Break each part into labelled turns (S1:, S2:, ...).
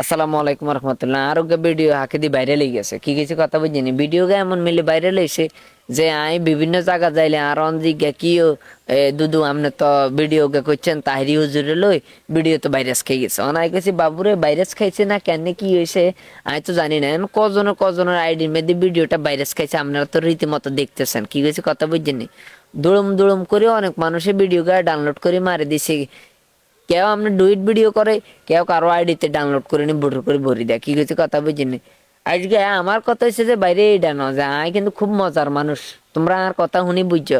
S1: আসসালামু আলাইকুম রহমতুল্লাহ। আরোগ্য ভিডিও হাকে দি ভাইরাল হয়ে গেছে। কি কিছু কথা বুঝিনি ভিডিও গে এমন মিলে ভাইরাল হয়েছে যে আমি বিভিন্ন জায়গা যাইলে আর অনদিকে কিও এ, দুদু আমনে তো ভিডিও গে করছেন তাহিরি হুজুরে লই ভিডিও তো ভাইরাস খেয়ে গেছে। অনাই কেছি বাবুরে ভাইরাস খাইছে না কেন? কি হয়েছে আমি তো জানি না। এখন কজনের কজনের আইডির মধ্যে ভিডিওটা ভাইরাস খাইছে আপনারা তো রীতিমতো দেখতেছেন। কি হয়েছে কথা বুঝিনি দুড়ুম দুড়ুম করে অনেক মানুষের ভিডিও গে ডাউনলোড করে মারে দিছে। কেউ আমরা ডুইট ভিডিও করে, কেউ কারও আইডিতে ডাউনলোড করে নি বুটর করে ভরি দেয়, কি কিছু কথা বুঝিনি আজকে আমার কথা হচ্ছে যে, বাইরে এইটা ন যে আয় কিন্তু খুব মজার মানুষ, তোমরা আর কথা শুনি বুঝছ,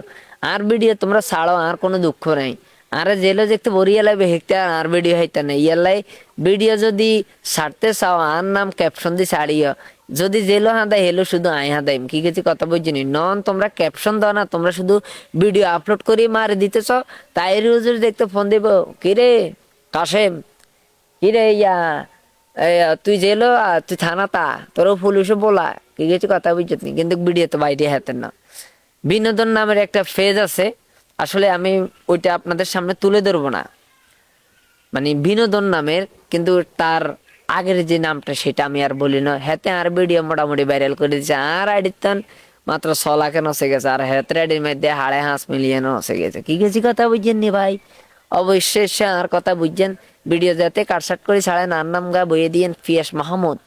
S1: আর ভিডিও তোমরা ছাড়ো, আর কোনো দুঃখ নাই। আর জেলে দেখতে বরিয়া লাগবে হেঁকতে আর ভিডিও হইতে না ইয়ালাই ভিডিও যদি ছাড়তে চাও, আর নাম ক্যাপশন দিয়ে ছাড়িও। যদি জেলো হাঁদাই হেলো শুধু আই হাঁদাইম। কি কিছু কথা বুঝিনি নন, তোমরা ক্যাপশন দাও না, তোমরা শুধু ভিডিও আপলোড করে মারে দিতেছ তাই রোজের দেখতে ফোন দিব। কিরে কাশেম। কিরে ইয়া? তুই জেলো তুই থানা তা তোরও পুলিশে বলা। কি কিছু কথা বুঝছিস কিন্তু ভিডিও তো বাইরে হাতেন না। বিনোদন নামের একটা ফেজ আছে। আসলে আমি ওইটা আপনাদের সামনে তুলে ধরবো না। মানে বিনোদন নামের, কিন্তু তার আগের যে নামটা সেটা আমি আর বলি না। হেতে আর ভিডিও মোটামুটি ভাইরাল করে দিচ্ছে আর আইডিতান মাত্র ছ লাখে নসে গেছে। আর হেতে আইডির মধ্যে হাড়ে হাঁস মিলিয়ে নসে গেছে। কি গেছি কথা বুঝছেন নি ভাই? অবশ্যই সে আর কথা বুঝছেন ভিডিও যাতে কাটসাট করে ছাড়েন। আর নাম গা বইয়ে দিয়েন ফিয়াস মাহমুদ।